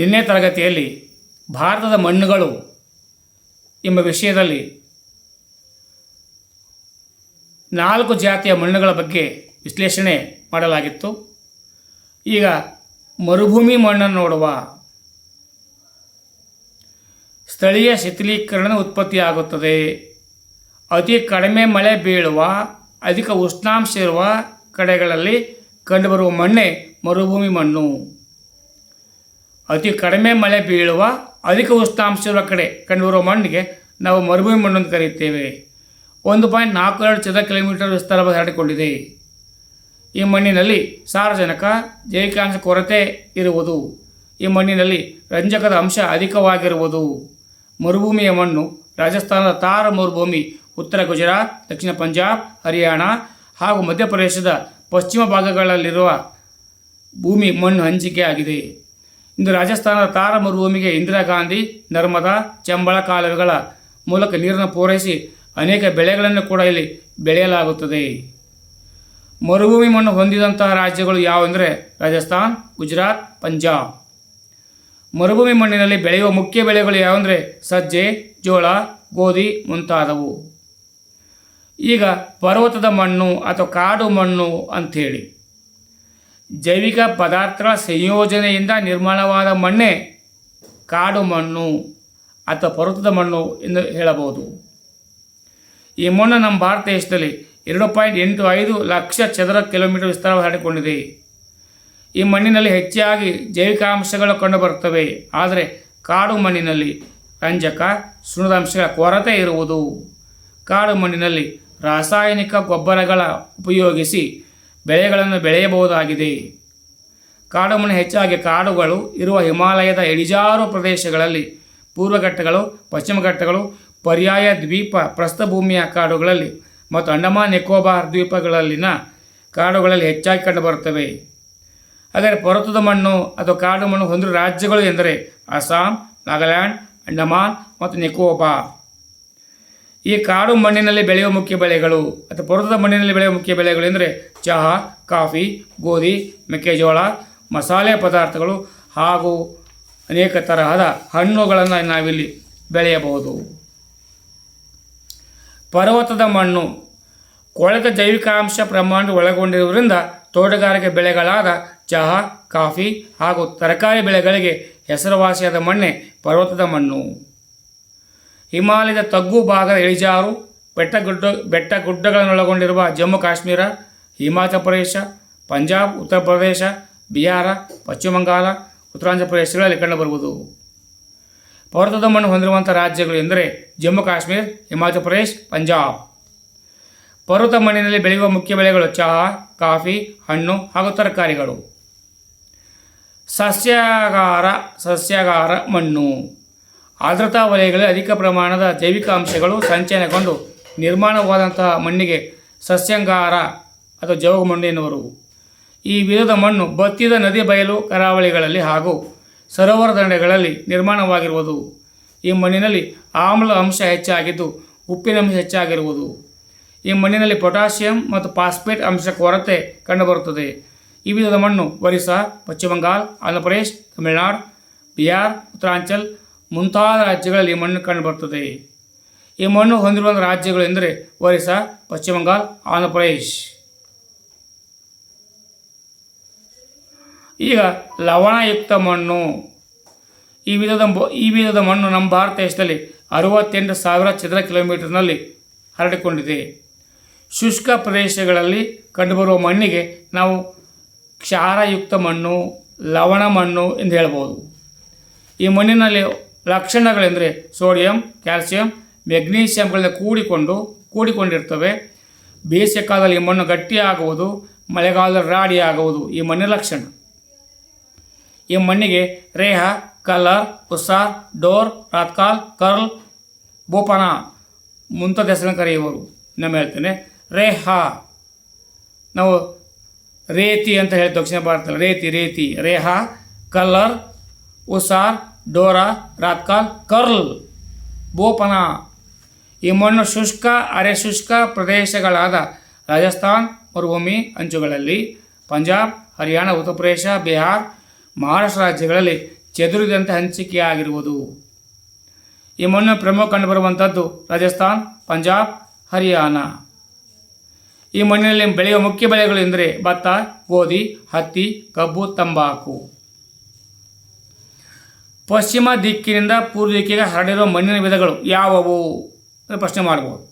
ನಿನ್ನೆ ತರಗತಿಯಲ್ಲಿ ಭಾರತದ ಮಣ್ಣುಗಳು ಎಂಬ ವಿಷಯದಲ್ಲಿ ನಾಲ್ಕು ಜಾತಿಯ ಮಣ್ಣುಗಳ ಬಗ್ಗೆ ವಿಶ್ಲೇಷಣೆ ಮಾಡಲಾಗಿತ್ತು. ಈಗ ಮರುಭೂಮಿ ಮಣ್ಣನ್ನು ನೋಡುವ ಸ್ಥಳೀಯ ಶಿಥಿಲೀಕರಣ ಉತ್ಪತ್ತಿಯಾಗುತ್ತದೆ. ಅತಿ ಕಡಿಮೆ ಮಳೆ ಬೀಳುವ, ಅಧಿಕ ಉಷ್ಣಾಂಶ ಇರುವ ಕಡೆಗಳಲ್ಲಿ ಕಂಡುಬರುವ ಮಣ್ಣೆ ಮರುಭೂಮಿ ಮಣ್ಣು. ಅತಿ ಕಡಿಮೆ ಮಳೆ ಬೀಳುವ ಅಧಿಕ ಉಷ್ಣಾಂಶ ಇರುವ ಕಡೆ ಕಂಡುಬರುವ ಮಣ್ಣಿಗೆ ನಾವು ಮರುಭೂಮಿ ಮಣ್ಣು ಅಂತ ಕರೆಯುತ್ತೇವೆ. ಒಂದು ಪಾಯಿಂಟ್ ನಾಲ್ಕು ಎರಡು ಚದರ ಕಿಲೋಮೀಟರ್ ವಿಸ್ತಾರ ಹರಡಿಕೊಂಡಿದೆ. ಈ ಮಣ್ಣಿನಲ್ಲಿ ಸಾರಜನಕ, ಜೈವಿಕಾಂಶ ಕೊರತೆ ಇರುವುದು. ಈ ಮಣ್ಣಿನಲ್ಲಿ ರಂಜಕದ ಅಂಶ ಅಧಿಕವಾಗಿರುವುದು. ಮರುಭೂಮಿಯ ಮಣ್ಣು ರಾಜಸ್ಥಾನದ ತಾರ ಮರುಭೂಮಿ, ಉತ್ತರ ಗುಜರಾತ್, ದಕ್ಷಿಣ ಪಂಜಾಬ್, ಹರಿಯಾಣ ಹಾಗೂ ಮಧ್ಯಪ್ರದೇಶದ ಪಶ್ಚಿಮ ಭಾಗಗಳಲ್ಲಿರುವ ಭೂಮಿ ಮಣ್ಣು ಹಂಚಿಕೆ ಆಗಿದೆ. ಇಂದು ರಾಜಸ್ಥಾನದ ತಾರ ಮರುಭೂಮಿಗೆ ಇಂದಿರಾ ಗಾಂಧಿ, ನರ್ಮದಾ ಚಂಬಳ ಕಾಲುವೆಗಳ ಮೂಲಕ ನೀರನ್ನು ಪೂರೈಸಿ ಅನೇಕ ಬೆಳೆಗಳನ್ನು ಕೂಡ ಇಲ್ಲಿ ಬೆಳೆಯಲಾಗುತ್ತದೆ. ಮರುಭೂಮಿ ಮಣ್ಣು ಹೊಂದಿದಂತಹ ರಾಜ್ಯಗಳು ಯಾವೆಂದರೆ ರಾಜಸ್ಥಾನ್, ಗುಜರಾತ್, ಪಂಜಾಬ್. ಮರುಭೂಮಿ ಮಣ್ಣಿನಲ್ಲಿ ಬೆಳೆಯುವ ಮುಖ್ಯ ಬೆಳೆಗಳು ಯಾವೆಂದರೆ ಸಜ್ಜೆ, ಜೋಳ, ಗೋಧಿ ಮುಂತಾದವು. ಈಗ ಪರ್ವತದ ಮಣ್ಣು ಅಥವಾ ಕಾಡು ಮಣ್ಣು ಅಂಥೇಳಿ. ಜೈವಿಕ ಪದಾರ್ಥಗಳ ಸಂಯೋಜನೆಯಿಂದ ನಿರ್ಮಾಣವಾದ ಮಣ್ಣೇ ಕಾಡು ಮಣ್ಣು ಅಥವಾ ಪರ್ವತದ ಮಣ್ಣು ಎಂದು ಹೇಳಬಹುದು. ಈ ಮಣ್ಣು ನಮ್ಮ ಭಾರತ ದೇಶದಲ್ಲಿ ಎರಡು ಪಾಯಿಂಟ್ ಎಂಟು ಐದು ಲಕ್ಷ ಚದರ ಕಿಲೋಮೀಟರ್ ವಿಸ್ತಾರ ಹರಡಿಕೊಂಡಿದೆ. ಈ ಮಣ್ಣಿನಲ್ಲಿ ಹೆಚ್ಚಾಗಿ ಜೈವಿಕ ಅಂಶಗಳು ಕಂಡುಬರುತ್ತವೆ. ಆದರೆ ಕಾಡು ಮಣ್ಣಿನಲ್ಲಿ ರಂಜಕ, ಸುಣ್ಣದಂಶಗಳ ಕೊರತೆ ಇರುವುದು. ಕಾಡು ಮಣ್ಣಿನಲ್ಲಿ ರಾಸಾಯನಿಕ ಗೊಬ್ಬರಗಳ ಉಪಯೋಗಿಸಿ ಬೆಳೆಗಳನ್ನು ಬೆಳೆಯಬಹುದಾಗಿದೆ. ಕಾಡು ಮಣ್ಣು ಹೆಚ್ಚಾಗಿ ಕಾಡುಗಳು ಇರುವ ಹಿಮಾಲಯದ ಇಳಿಜಾರು ಪ್ರದೇಶಗಳಲ್ಲಿ, ಪೂರ್ವಘಟ್ಟಗಳು ಪಶ್ಚಿಮ ಘಟ್ಟಗಳು ಪರ್ಯಾಯ ದ್ವೀಪ ಪ್ರಸ್ಥಭೂಮಿಯ ಕಾಡುಗಳಲ್ಲಿ ಮತ್ತು ಅಂಡಮಾನ್ ನಿಕೋಬಾರ್ ದ್ವೀಪಗಳಲ್ಲಿನ ಕಾಡುಗಳಲ್ಲಿ ಹೆಚ್ಚಾಗಿ ಕಂಡುಬರುತ್ತವೆ. ಆದರೆ ಪರ್ವತದ ಮಣ್ಣು ಅಥವಾ ಕಾಡು ಮಣ್ಣು ಹೊಂದಿರುವ ರಾಜ್ಯಗಳು ಎಂದರೆ ಅಸ್ಸಾಂ, ನಾಗಾಲ್ಯಾಂಡ್, ಅಂಡಮಾನ್ ಮತ್ತು ನಿಕೋಬಾರ್. ಈ ಕಾಡು ಮಣ್ಣಿನಲ್ಲಿ ಬೆಳೆಯುವ ಮುಖ್ಯ ಬೆಳೆಗಳು ಅಥವಾ ಪರ್ವತದ ಮಣ್ಣಿನಲ್ಲಿ ಬೆಳೆಯುವ ಮುಖ್ಯ ಬೆಳೆಗಳು ಎಂದರೆ ಚಹಾ, ಕಾಫಿ, ಗೋಧಿ, ಮೆಕ್ಕೆಜೋಳ, ಮಸಾಲೆ ಪದಾರ್ಥಗಳು ಹಾಗೂ ಅನೇಕ ತರಹದ ಹಣ್ಣುಗಳನ್ನು ನಾವಿಲ್ಲಿ ಬೆಳೆಯಬಹುದು. ಪರ್ವತದ ಮಣ್ಣು ಕೊಳೆತ ಜೈವಿಕಾಂಶ ಪ್ರಮಾಣ ಒಳಗೊಂಡಿರುವುದರಿಂದ ತೋಟಗಾರಿಕೆ ಬೆಳೆಗಳಾದ ಚಹಾ, ಕಾಫಿ ಹಾಗೂ ತರಕಾರಿ ಬೆಳೆಗಳಿಗೆ ಹೆಸರುವಾಸಿಯಾದ ಮಣ್ಣೆ ಪರ್ವತದ ಮಣ್ಣು. ಹಿಮಾಲಯದ ತಗ್ಗು ಭಾಗದ ಇಳಿಜಾರು ಬೆಟ್ಟ ಗುಡ್ಡ ಬೆಟ್ಟ ಗುಡ್ಡಗಳನ್ನೊಳಗೊಂಡಿರುವ ಜಮ್ಮು ಕಾಶ್ಮೀರ, ಹಿಮಾಚಲ ಪ್ರದೇಶ, ಪಂಜಾಬ್, ಉತ್ತರ ಪ್ರದೇಶ, ಬಿಹಾರ, ಪಶ್ಚಿಮ ಬಂಗಾಳ, ಉತ್ತರಾಂಧ್ರ ಪ್ರದೇಶಗಳಲ್ಲಿ ಕಂಡುಬರುವುದು. ಪರ್ವತದ ಮಣ್ಣು ಹೊಂದಿರುವಂಥ ರಾಜ್ಯಗಳು ಎಂದರೆ ಜಮ್ಮು ಕಾಶ್ಮೀರ, ಹಿಮಾಚಲ ಪ್ರದೇಶ, ಪಂಜಾಬ್. ಪರ್ವತ ಮಣ್ಣಿನಲ್ಲಿ ಬೆಳೆಯುವ ಮುಖ್ಯ ಬೆಳೆಗಳು ಚಹಾ, ಕಾಫಿ, ಹಣ್ಣು ಹಾಗೂ ತರಕಾರಿಗಳು. ಸಸ್ಯಾಗಾರ ಸಸ್ಯಾಗಾರ ಮಣ್ಣು. ಆರ್ದ್ರತಾ ವಲಯಗಳಲ್ಲಿ ಅಧಿಕ ಪ್ರಮಾಣದ ಜೈವಿಕ ಅಂಶಗಳು ಸಂಚಯನಗೊಂಡು ನಿರ್ಮಾಣವಾದಂತಹ ಮಣ್ಣಿಗೆ ಸಸ್ಯಾಂಗಾರ ಅಥವಾ ಜೋಗ ಮಣ್ಣು ಎನ್ನುವರು. ಈ ವಿಧದ ಮಣ್ಣು ಬತ್ತಿದ ನದಿ ಬಯಲು ಕರಾವಳಿಗಳಲ್ಲಿ ಹಾಗೂ ಸರೋವರ ದಂಡೆಗಳಲ್ಲಿ ನಿರ್ಮಾಣವಾಗಿರುವುದು. ಈ ಮಣ್ಣಿನಲ್ಲಿ ಆಮ್ಲ ಅಂಶ ಹೆಚ್ಚಾಗಿದ್ದು ಉಪ್ಪಿನ ಅಂಶ ಹೆಚ್ಚಾಗಿರುವುದು. ಈ ಮಣ್ಣಿನಲ್ಲಿ ಪೊಟ್ಯಾಷಿಯಂ ಮತ್ತು ಫಾಸ್ಫೇಟ್ ಅಂಶ ಕೊರತೆ ಕಂಡುಬರುತ್ತದೆ. ಈ ವಿಧದ ಮಣ್ಣು ಒರಿಸ್ಸಾ, ಪಶ್ಚಿಮ ಬಂಗಾಲ್ ಆಂಧ್ರಪ್ರದೇಶ್, ತಮಿಳುನಾಡು, ಬಿಹಾರ್, ಉತ್ತರಾಂಚಲ್ ಮುಂತಾದ ರಾಜ್ಯಗಳಲ್ಲಿ ಈ ಮಣ್ಣು ಕಂಡುಬರುತ್ತದೆ ಈ ಮಣ್ಣು ಹೊಂದಿರುವ ರಾಜ್ಯಗಳು ಎಂದರೆ ಒರಿಸ್ಸಾ, ಪಶ್ಚಿಮ ಬಂಗಾಳ ಆಂಧ್ರಪ್ರದೇಶ್ ಈಗ ಲವಣಯುಕ್ತ ಮಣ್ಣು. ಈ ವಿಧದ ಈ ವಿಧದ ಮಣ್ಣು ನಮ್ಮ ಭಾರತ ದೇಶದಲ್ಲಿ ಅರುವತ್ತೆಂಟು ಸಾವಿರ ಚದರ ಕಿಲೋಮೀಟರ್ನಲ್ಲಿ ಹರಡಿಕೊಂಡಿದೆ. ಶುಷ್ಕ ಪ್ರದೇಶಗಳಲ್ಲಿ ಕಂಡುಬರುವ ಮಣ್ಣಿಗೆ ನಾವು ಕ್ಷಾರಯುಕ್ತ ಮಣ್ಣು, ಲವಣ ಮಣ್ಣು ಎಂದು ಹೇಳ್ಬೋದು. ಈ ಮಣ್ಣಿನಲ್ಲಿ ಲಕ್ಷಣಗಳೆಂದರೆ ಸೋಡಿಯಂ, ಕ್ಯಾಲ್ಸಿಯಂ ಮೆಗ್ನೀಷಿಯಂಗಳಿಂದ ಕೂಡಿಕೊಂಡು, ಕೂಡಿಕೊಂಡಿರ್ತವೆ. ಬೇಸಿಗೆ ಕಾಲದಲ್ಲಿ ಈ ಮಣ್ಣು ಗಟ್ಟಿಯಾಗುವುದು, ಮಳೆಗಾಲದಲ್ಲಿ ರಾಡಿ ಆಗುವುದು ಈ ಮಣ್ಣಿನ ಲಕ್ಷಣ. ಈ ಮಣ್ಣಿಗೆ ರೇಹ, ಕಲರ್ ಉಸಾರ್ ಡೋರ್ ರಾತ್ಕಾಲ್ ಕರ್ಲ್, ಬೋಪನ ಮುಂತಾದ ಹೆಸರನ್ನು ಕರೆಯುವರು. ನಮ್ಮ ಹೇಳ್ತೇನೆ, ರೇಹ. ನಾವು ರೇತಿ ಅಂತ ಹೇಳಿ ದಕ್ಷಿಣ ಭಾರತದಲ್ಲಿ ರೇತಿ ರೇತಿ, ರೇಹ ಕಲ್ಲರ್ ಉಸಾರ್ ಡೋರಾ ರಾತ್ಕಾಲ್ ಕರ್ಲ್ ಬೋಪನ ಈ ಮಣ್ಣು ಶುಷ್ಕ ಅರೆ ಶುಷ್ಕ ಪ್ರದೇಶಗಳಾದ ರಾಜಸ್ಥಾನ್, ಮರುಭೂಮಿ ಅಂಚುಗಳಲ್ಲಿ, ಪಂಜಾಬ್, ಹರಿಯಾಣ ಉತ್ತರ ಪ್ರದೇಶ ಬಿಹಾರ್, ಮಹಾರಾಷ್ಟ್ರ ರಾಜ್ಯಗಳಲ್ಲಿ ಚದುರಿದಂತೆ ಹಂಚಿಕೆಯಾಗಿರುವುದು. ಈ ಮಣ್ಣು ಪ್ರಮುಖ ಕಂಡುಬರುವಂಥದ್ದು ರಾಜಸ್ಥಾನ್, ಪಂಜಾಬ್, ಹರಿಯಾಣ. ಈ ಮಣ್ಣಿನಲ್ಲಿ ಬೆಳೆಯುವ ಮುಖ್ಯ ಬೆಳೆಗಳು ಎಂದರೆ ಭತ್ತ, ಗೋಧಿ, ಹತ್ತಿ, ಕಬ್ಬು, ತಂಬಾಕು. ಪಶ್ಚಿಮ ದಿಕ್ಕಿನಿಂದ ಪೂರ್ವ ದಿಕ್ಕಿಗೆ ಹರಡಿರುವ ಮಣ್ಣಿನ ವಿಧಗಳು ಯಾವುವು ಪ್ರಶ್ನೆ ಮಾಡ್ಬೋದು.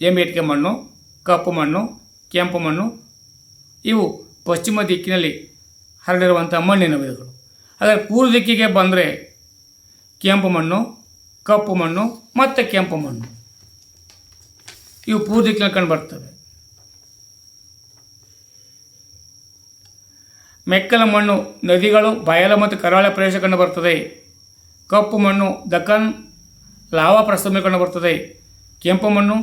ಎಮ್ಮೆಟ್ಕೆ ಮಣ್ಣು, ಕಪ್ಪು ಮಣ್ಣು, ಕೆಂಪು ಮಣ್ಣು, ಇವು ಪಶ್ಚಿಮ ದಿಕ್ಕಿನಲ್ಲಿ ಹರಡಿರುವಂಥ ಮಣ್ಣಿನ ವಿಧಗಳು. ಆದರೆ ಪೂರ್ವ ದಿಕ್ಕಿಗೆ ಬಂದರೆ ಕೆಂಪು ಮಣ್ಣು, ಕಪ್ಪು ಮಣ್ಣು ಮತ್ತು ಕೆಂಪು ಮಣ್ಣು. ಇವು ಪೂರ್ವ ದಿಕ್ಕಿನಲ್ಲಿ ಕಂಡು ಮೆಕ್ಕಲ ಮಣ್ಣು, ನದಿಗಳು, ಬಯಲ ಮತ್ತು ಕರಾವಳಿ ಪ್ರದೇಶ ಕಂಡು ಬರ್ತದೆ ಕಪ್ಪು ಮಣ್ಣು ದಕ್ಕನ್ ಲಾವಾ ಪ್ರಸ್ಥಭೂಮಿ ಕಂಡು ಬರ್ತದೆ ಕೆಂಪು ಮಣ್ಣು,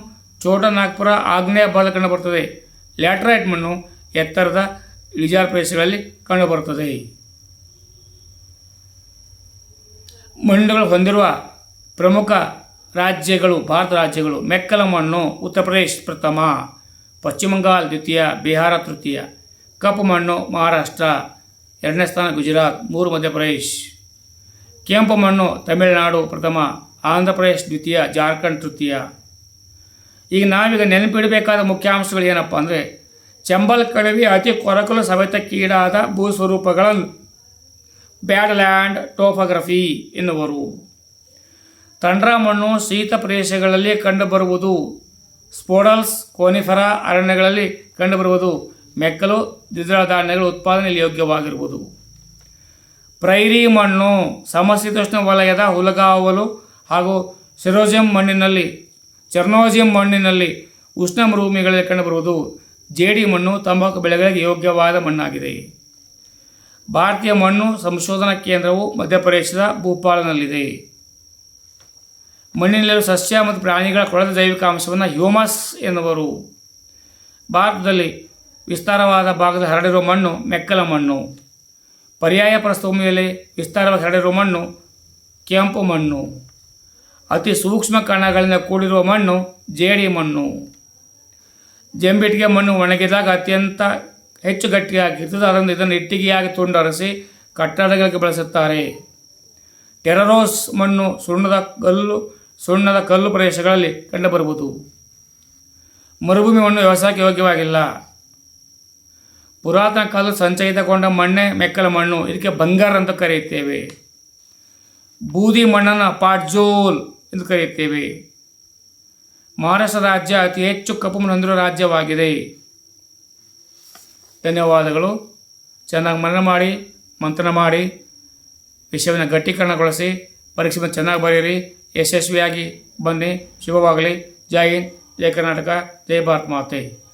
ಚೋಟ, ನಾಗ್ಪುರ, ಆಗ್ನೇಯ ಭಾಗ ಕಂಡು ಬರ್ತದೆ ಲ್ಯಾಟ್ರೈಟ್ ಮಣ್ಣು, ಎತ್ತರದ ಇಳಿಜಾರು ಪ್ರದೇಶಗಳಲ್ಲಿ ಕಂಡುಬರುತ್ತದೆ ಮಣ್ಣುಗಳು ಹೊಂದಿರುವ ಪ್ರಮುಖ ರಾಜ್ಯಗಳು, ಭಾರತ ರಾಜ್ಯಗಳು, ಮೆಕ್ಕಲ ಮಣ್ಣು, ಉತ್ತರ ಪ್ರದೇಶ ಪ್ರಥಮ, ಪಶ್ಚಿಮ ಬಂಗಾಳ ದ್ವಿತೀಯ, ಬಿಹಾರ ತೃತೀಯ. ಕಪ್ಪು ಮಣ್ಣು, ಮಹಾರಾಷ್ಟ್ರ. ಎರಡನೇ ಸ್ಥಾನ ಗುಜರಾತ್, ಮೂರು ಮಧ್ಯಪ್ರದೇಶ್. ಕೆಂಪು ಮಣ್ಣು, ತಮಿಳುನಾಡು, ಪ್ರಥಮ. ಆಂಧ್ರ ಪ್ರದೇಶ್ ದ್ವಿತೀಯ, ಜಾರ್ಖಂಡ್ ತೃತೀಯ. ಈಗ ನಾವೀಗ ನೆನಪಿಡಬೇಕಾದ ಮುಖ್ಯಾಂಶಗಳು ಏನಪ್ಪ ಅಂದರೆ, ಚಂಬಲ್ ಕಡವಿ ಅತಿ ಕೊರಕಲು ಸವೆತಕ್ಕೀಡಾದ ಭೂಸ್ವರೂಪಗಳನ್ನು ಬ್ಯಾಡ್ಲ್ಯಾಂಡ್ ಟೋಫೋಗ್ರಫಿ ಎನ್ನುವರು. ತಂಡ್ರ ಮಣ್ಣು ಶೀತ ಪ್ರದೇಶಗಳಲ್ಲಿ ಕಂಡುಬರುವುದು. ಸ್ಪೋಡಲ್ಸ್, ಕೋನಿಫರ ಅರಣ್ಯಗಳಲ್ಲಿ ಕಂಡುಬರುವುದು. ಮೆಕ್ಕಲು ದ್ವಿದಳ ಧಾನ್ಯಗಳ ಉತ್ಪಾದನೆಯಲ್ಲಿ ಯೋಗ್ಯವಾಗಿರುವುದು. ಪ್ರೈರಿ ಮಣ್ಣು ಸಮಶೀತೋಷ್ಣ ವಲಯದ ಹುಲಗಾವಲು ಹಾಗೂ ಸಿರೋಜಿಯಂ ಮಣ್ಣಿನಲ್ಲಿ, ಚರ್ನೋಜಿಯಂ ಮಣ್ಣಿನಲ್ಲಿ ಉಷ್ಣ ಮರುಭೂಮಿಗಳಲ್ಲಿ ಕಂಡುಬರುವುದು. ಜೇಡಿ ಮಣ್ಣು ತಂಬಾಕು ಬೆಳೆಗಳಿಗೆ ಯೋಗ್ಯವಾದ ಮಣ್ಣಾಗಿದೆ. ಭಾರತೀಯ ಮಣ್ಣು ಸಂಶೋಧನಾ ಕೇಂದ್ರವು ಮಧ್ಯಪ್ರದೇಶದ ಭೂಪಾಲನಲ್ಲಿದೆ. ಮಣ್ಣಿನಲ್ಲಿರುವ ಸಸ್ಯ ಮತ್ತು ಪ್ರಾಣಿಗಳ ಕೊಳದ ಜೈವಿಕ ಅಂಶವನ್ನು ಹ್ಯೂಮಸ್ ಎನ್ನುವರು. ಭಾರತದಲ್ಲಿ ವಿಸ್ತಾರವಾದ ಭಾಗದ ಹರಡಿರುವ ಮಣ್ಣು ಮೆಕ್ಕಲ ಮಣ್ಣು. ಪರ್ಯಾಯ ಪ್ರಸ್ಥಭೂಮಿಯಲ್ಲಿ ವಿಸ್ತಾರವಾಗಿ ಹರಡಿರುವ ಮಣ್ಣು ಕೆಂಪು ಮಣ್ಣು. ಅತಿ ಸೂಕ್ಷ್ಮ ಕಣಗಳಿಂದ ಕೂಡಿರುವ ಮಣ್ಣು ಜೇಡಿ ಮಣ್ಣು. ಜಂಬಿಟ್ಟಿಗೆ ಮಣ್ಣು ಒಣಗಿದಾಗ ಅತ್ಯಂತ ಹೆಚ್ಚು ಗಟ್ಟಿಯಾಗಿರ್ತದೆ ಅದರಿಂದ ಇದನ್ನು ಇಟ್ಟಿಗೆಯಾಗಿ ತುಂಡರಿಸಿ ಕಟ್ಟಡಗಳಿಗೆ ಬಳಸುತ್ತಾರೆ. ಟೆರರೋಸ್ ಮಣ್ಣು ಸುಣ್ಣದ ಕಲ್ಲು ಸುಣ್ಣದ ಕಲ್ಲು ಪ್ರದೇಶಗಳಲ್ಲಿ ಕಂಡುಬರುವುದು. ಮರುಭೂಮಿ ಮಣ್ಣು ವ್ಯವಸಾಯಕ್ಕೆ ಯೋಗ್ಯವಾಗಿಲ್ಲ. ಪುರಾತನ ಕಾಲದ ಸಂಚಯಿತಗೊಂಡ ಮಣ್ಣೆ ಮೆಕ್ಕಲ ಮಣ್ಣು, ಇದಕ್ಕೆ ಬಂಗಾರ ಅಂತ ಕರೆಯುತ್ತೇವೆ. ಬೂದಿ ಮಣ್ಣನ್ನು ಪಾಟ್ಜೋಲ್ ಎಂದು ಕರೆಯುತ್ತೇವೆ. ಮಹಾರಾಷ್ಟ್ರ ರಾಜ್ಯ ಅತಿ ಹೆಚ್ಚು ಕಪ್ಪು ಹೊಂದಿರುವ ರಾಜ್ಯವಾಗಿದೆ. ಧನ್ಯವಾದಗಳು. ಚೆನ್ನಾಗಿ ಮನನ ಮಾಡಿ ಮಂಥನ ಮಾಡಿ, ವಿಷಯವನ್ನು ಗಟ್ಟೀಕರಣಗೊಳಿಸಿ ಪರೀಕ್ಷೆ ಚೆನ್ನಾಗಿ ಬರೆಯಿರಿ. ಯಶಸ್ವಿಯಾಗಿ ಬನ್ನಿ. ಶುಭವಾಗಲಿ. ಜೈ ಹಿಂದ್. ಜೈ ಕರ್ನಾಟಕ. ಜೈ ಭಾರತ್ ಮಾತೆ.